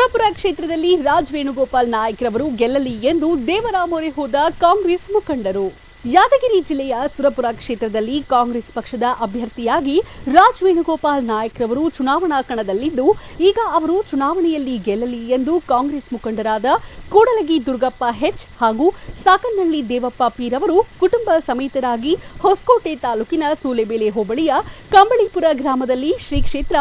ಸುರಪುರ ಕ್ಷೇತ್ರದಲ್ಲಿ ರಾಜ್ ವೇಣುಗೋಪಾಲ್ ನಾಯ್ಕ್ರವರು ಗೆಲ್ಲಲಿ ಎಂದು ದೇವರಾಮೊರೆ ಹೋದ ಕಾಂಗ್ರೆಸ್ ಮುಖಂಡರು. ಯಾದಗಿರಿ ಜಿಲ್ಲೆಯ ಸುರಪುರ ಕ್ಷೇತ್ರದಲ್ಲಿ ಕಾಂಗ್ರೆಸ್ ಪಕ್ಷದ ಅಭ್ಯರ್ಥಿಯಾಗಿ ರಾಜ್ ವೇಣುಗೋಪಾಲ್ ನಾಯ್ಕ್ರವರು ಚುನಾವಣಾ ಕಣದಲ್ಲಿದ್ದು, ಈಗ ಅವರು ಚುನಾವಣೆಯಲ್ಲಿ ಗೆಲ್ಲಲಿ ಎಂದು ಕಾಂಗ್ರೆಸ್ ಮುಖಂಡರಾದ ಕೂಡಲಗಿ ದುರ್ಗಪ್ಪ ಹೆಚ್ ಹಾಗೂ ಸಾಕನಹಳ್ಳಿ ದೇವಪ್ಪ ಪೀರವರು ಕುಟುಂಬ ಸಮೇತರಾಗಿ ಹೊಸಕೋಟೆ ತಾಲೂಕಿನ ಸೂಲೆಬೇಲೆ ಹೋಬಳಿಯ ಕಂಬಳಿಪುರ ಗ್ರಾಮದಲ್ಲಿ ಶ್ರೀ ಕ್ಷೇತ್ರ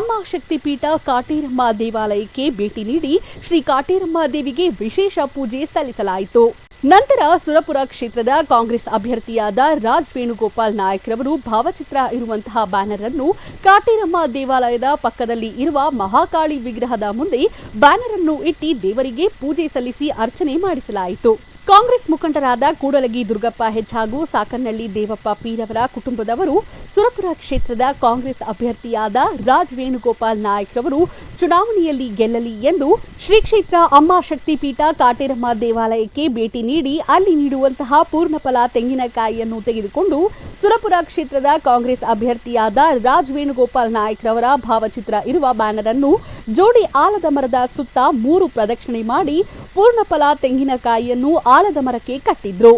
ಅಮ್ಮ ಶಕ್ತಿಪೀಠ ಕಾಟೇರಮ್ಮ ದೇವಾಲಯಕ್ಕೆ ಭೇಟಿ ನೀಡಿ ಶ್ರೀ ಕಾಟೇರಮ್ಮ ದೇವಿಗೆ ವಿಶೇಷ ಪೂಜೆ ಸಲ್ಲಿಸಲಾಯಿತು. ನಂತರ ಸುರಪುರ ಕ್ಷೇತ್ರದ ಕಾಂಗ್ರೆಸ್ ಅಭ್ಯರ್ಥಿಯಾದ ರಾಜ್ ವೇಣುಗೋಪಾಲ್ ನಾಯ್ಕ್ರವರು ಭಾವಚಿತ್ರ ಇರುವಂತಹ ಬ್ಯಾನರ್ ಅನ್ನು ಕಾಟೇರಮ್ಮ ದೇವಾಲಯದ ಪಕ್ಕದಲ್ಲಿ ಇರುವ ಮಹಾಕಾಳಿ ವಿಗ್ರಹದ ಮುಂದೆ ಬ್ಯಾನರ್ ಅನ್ನು ಇಟ್ಟಿ ದೇವರಿಗೆ ಪೂಜೆ ಸಲ್ಲಿಸಿ ಅರ್ಚನೆ ಮಾಡಿಸಲಾಯಿತು. ಕಾಂಗ್ರೆಸ್ ಮುಖಂಡರಾದ ಕೂಡಲಗಿ ದುರ್ಗಪ್ಪ ಹೆಚ್ ಹಾಗೂ ಸಾಕನಹಳ್ಳಿ ದೇವಪ್ಪ ಪೀರವರ ಕುಟುಂಬದವರು, ಸುರಪುರ ಕ್ಷೇತ್ರದ ಕಾಂಗ್ರೆಸ್ ಅಭ್ಯರ್ಥಿಯಾದ ರಾಜ್ ವೇಣುಗೋಪಾಲ್ ನಾಯಕ್ರವರು ಚುನಾವಣೆಯಲ್ಲಿ ಗೆಲ್ಲಲಿ ಎಂದು ಶ್ರೀ ಕ್ಷೇತ್ರ ಅಮ್ಮ ಶಕ್ತಿಪೀಠ ಕಾಟೇರಮ್ಮ ದೇವಾಲಯಕ್ಕೆ ಭೇಟಿ ನೀಡಿ ಅಲ್ಲಿ ನೀಡುವಂತಹ ಪೂರ್ಣಫಲ ತೆಂಗಿನಕಾಯಿಯನ್ನು ತೆಗೆದುಕೊಂಡು ಸುರಪುರ ಕ್ಷೇತ್ರದ ಕಾಂಗ್ರೆಸ್ ಅಭ್ಯರ್ಥಿಯಾದ ರಾಜ್ ವೇಣುಗೋಪಾಲ್ ನಾಯಕ್ ರವರ ಭಾವಚಿತ್ರ ಇರುವ ಬ್ಯಾನರ್ ಅನ್ನು ಜೋಡಿ ಆಲದ ಮರದ ಸುತ್ತ ಮೂರು ಪ್ರದಕ್ಷಿಣೆ ಮಾಡಿ ಪೂರ್ಣಫಲ ತೆಂಗಿನಕಾಯಿಯನ್ನು ಆಲದ ಮರಕ್ಕೆ ಕಟ್ಟಿದ್ರು.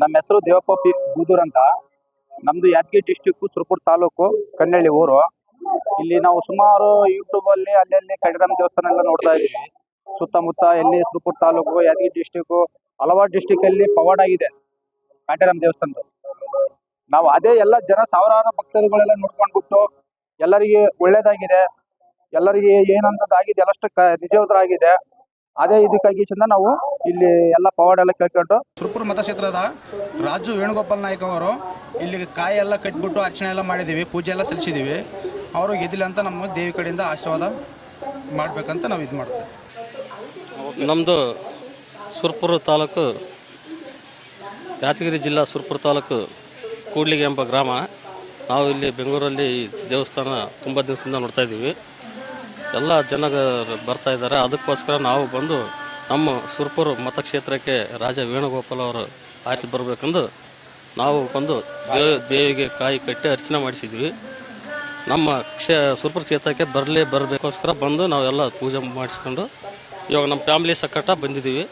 ನಮ್ಮ ಹೆಸರು ದೇವಪ್ಪ ಪಿ ಬೂದೂರ್ ಅಂತ. ನಮ್ದು ಯಾದಗಿರಿ ಡಿಸ್ಟಿಕ್ ಸುರಪುರ ತಾಲೂಕು ಕನ್ನಳ್ಳಿ ಊರು. ಇಲ್ಲಿ ನಾವು ಸುಮಾರು ಯೂಟ್ಯೂಬ್ ಅಲ್ಲಿ ಅಲ್ಲಲ್ಲಿ ಕಡಿರಾಮ್ ದೇವಸ್ಥಾನ ಎಲ್ಲ ನೋಡ್ತಾ ಇದೀವಿ ಸುತ್ತಮುತ್ತ ಎಲ್ಲಿ ಸುರಪುರ ತಾಲೂಕು ಯಾದಗಿರಿ ಡಿಸ್ಟಿಕ್ ಹಲವಾರು ಡಿಸ್ಟಿಕ್ ಅಲ್ಲಿ ಪವಾಡ ಆಗಿದೆ ಕಾಂಟೇರಾಮ್ ದೇವಸ್ಥಾನದ್ದು. ನಾವು ಅದೇ ಎಲ್ಲ ಜನ ಸಾವಿರಾರು ಭಕ್ತಾದಿಗಳೆಲ್ಲ ನೋಡ್ಕೊಂಡ್ಬಿಟ್ಟು ಎಲ್ಲರಿಗೆ ಒಳ್ಳೇದಾಗಿದೆ, ಎಲ್ಲರಿಗೆ ಏನಂತದಾಗಿದೆ ಎಲ್ಲಷ್ಟು ಕ ನಿಜವದ್ರಾಗಿದೆ ಅದೇ ಇದಕ್ಕಾಗಿ ಚಂದ ನಾವು ಇಲ್ಲಿ ಎಲ್ಲ ಪವಾಡ ಎಲ್ಲ ಕೇಳ್ಕೊಂಡು ಸುರಪುರ ಮತಕ್ಷೇತ್ರದ ರಾಜು ವೇಣುಗೋಪಾಲ್ ನಾಯ್ಕ ಅವರು ಇಲ್ಲಿ ಕಾಯಿ ಎಲ್ಲ ಕಟ್ಬಿಟ್ಟು ಅರ್ಚನೆ ಎಲ್ಲ ಮಾಡಿದ್ದೀವಿ ಪೂಜೆ ಎಲ್ಲ ಸಲ್ಲಿಸಿದ್ದೀವಿ. ಅವರು ಗೆದ್ದಿಲ್ಲ ಅಂತ ನಮ್ಮ ದೇವಿ ಕಡೆಯಿಂದ ಆಶೀರ್ವಾದ ಮಾಡಬೇಕಂತ ನಾವು ಇದು ಮಾಡ್ತೀವಿ. ನಮ್ಮದು ಸುರ್ಪುರ ತಾಲೂಕು ಯಾದಗಿರಿ ಜಿಲ್ಲಾ ಸುರ್ಪುರ ತಾಲೂಕು ಕೂಡ್ಲಿಗೆ ಎಂಬ ಗ್ರಾಮ. ನಾವು ಇಲ್ಲಿ ಬೆಂಗಳೂರಲ್ಲಿ ದೇವಸ್ಥಾನ ತುಂಬ ದಿವಸದಿಂದ ನೋಡ್ತಾ ಇದ್ದೀವಿ. ಎಲ್ಲ ಜನ ಬರ್ತಾ ಇದ್ದಾರೆ. ಅದಕ್ಕೋಸ್ಕರ ನಾವು ಬಂದು ನಮ್ಮ ಸುರ್ಪುರ ಮತಕ್ಷೇತ್ರಕ್ಕೆ ರಾಜ ವೇಣುಗೋಪಾಲ್ ಅವರು ಆರಿಸಿ ಬರಬೇಕೆಂದು ನಾವು ಬಂದು ದೇವ, ದೇವಿಗೆ ಕಾಯಿ ಕಟ್ಟಿ ಅರ್ಚನೆ ಮಾಡಿಸಿದ್ವಿ. ನಮ್ಮ ಕ್ಷೇ, ಸುರ್ಪುರ ಕ್ಷೇತ್ರಕ್ಕೆ ಬರಲೇ ಬರಬೇಕೋಸ್ಕರ ಬಂದು ನಾವೆಲ್ಲ ಪೂಜೆ ಮಾಡಿಸ್ಕೊಂಡು ಇವಾಗ ನಮ್ಮ ಫ್ಯಾಮಿಲಿ ಸಕಟ ಬಂದಿದ್ದೀವಿ.